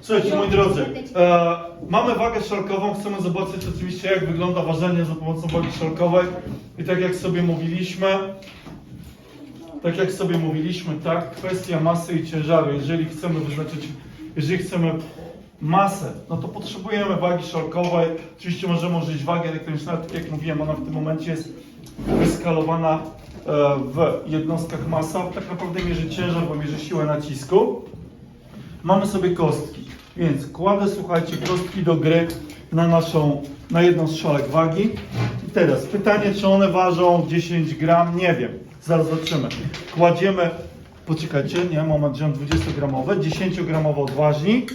Słuchajcie, moi drodzy, e, mamy wagę szalkową, chcemy zobaczyć oczywiście jak wygląda ważenie za pomocą wagi szalkowej i tak jak sobie mówiliśmy, tak jak sobie mówiliśmy, tak, kwestia masy i ciężaru, jeżeli chcemy wyznaczyć, jeżeli chcemy masę, no to potrzebujemy wagi szalkowej, oczywiście możemy użyć wagi elektronicznej, tak jak mówiłem, ona w tym momencie jest wyskalowana e, w jednostkach masa, tak naprawdę mierzy ciężar, bo mierzy siłę nacisku. Mamy sobie kostki, więc kładę, słuchajcie, kostki do gry na naszą, na jedną z szalek wagi. I teraz pytanie, czy one ważą 10 gram? Nie wiem, zaraz zobaczymy. Kładziemy, poczekajcie, nie, moment, wziąłem 20-gramowe, 10-gramowy odważnik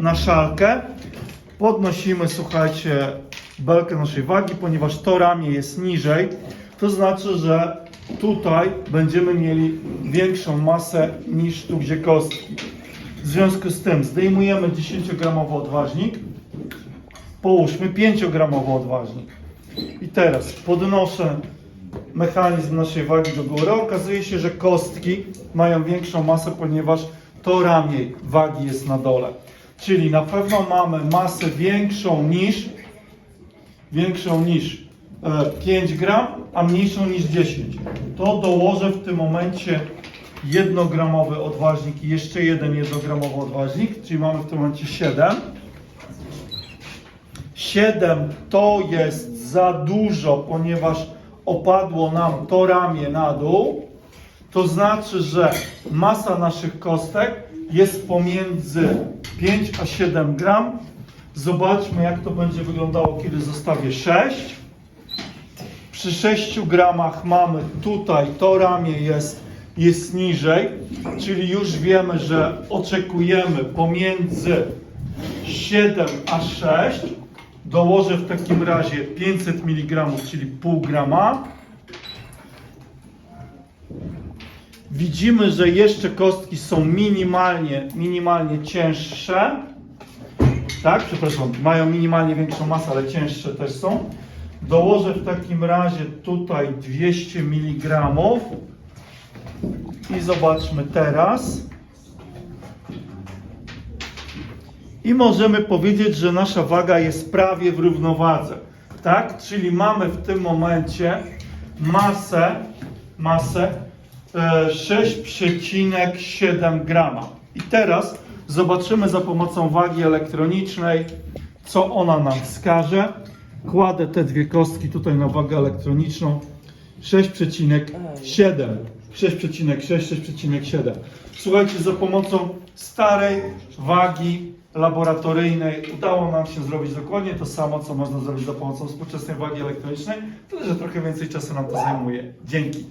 na szalkę. Podnosimy, słuchajcie, belkę naszej wagi, ponieważ to ramię jest niżej. To znaczy, że tutaj będziemy mieli większą masę niż tu, gdzie kostki. W związku z tym zdejmujemy 10-gramowy odważnik, połóżmy 5-gramowy odważnik. I teraz podnoszę mechanizm naszej wagi do góry. Okazuje się, że kostki mają większą masę, ponieważ to ramię wagi jest na dole. Czyli na pewno mamy masę większą niż większą niż e, 5 gram, a mniejszą niż 10. To dołożę w tym momencie jednogramowy odważnik i jeszcze jeden jednogramowy odważnik, czyli mamy w tym momencie 7. 7 to jest za dużo, ponieważ opadło nam to ramię na dół. To znaczy, że masa naszych kostek jest pomiędzy 5 a 7 gram. Zobaczmy, jak to będzie wyglądało, kiedy zostawię 6. Przy 6 gramach mamy tutaj, to ramię jest, jest niżej, czyli już wiemy, że oczekujemy pomiędzy 7 a 6. Dołożę w takim razie 500 mg, czyli pół grama. Widzimy, że jeszcze kostki są minimalnie, minimalnie cięższe. Tak, przepraszam, mają minimalnie większą masę, ale cięższe też są. Dołożę w takim razie tutaj 200 mg. I zobaczmy teraz. I możemy powiedzieć, że nasza waga jest prawie w równowadze. Tak? Czyli mamy w tym momencie masę, masę e, 6,7 grama. I teraz zobaczymy za pomocą wagi elektronicznej, co ona nam wskaże. Kładę te dwie kostki tutaj na wagę elektroniczną. 6,7. 6,6, 6,7. Słuchajcie, za pomocą starej wagi laboratoryjnej udało nam się zrobić dokładnie to samo, co można zrobić za pomocą współczesnej wagi elektronicznej, tyle że trochę więcej czasu nam to zajmuje. Dzięki.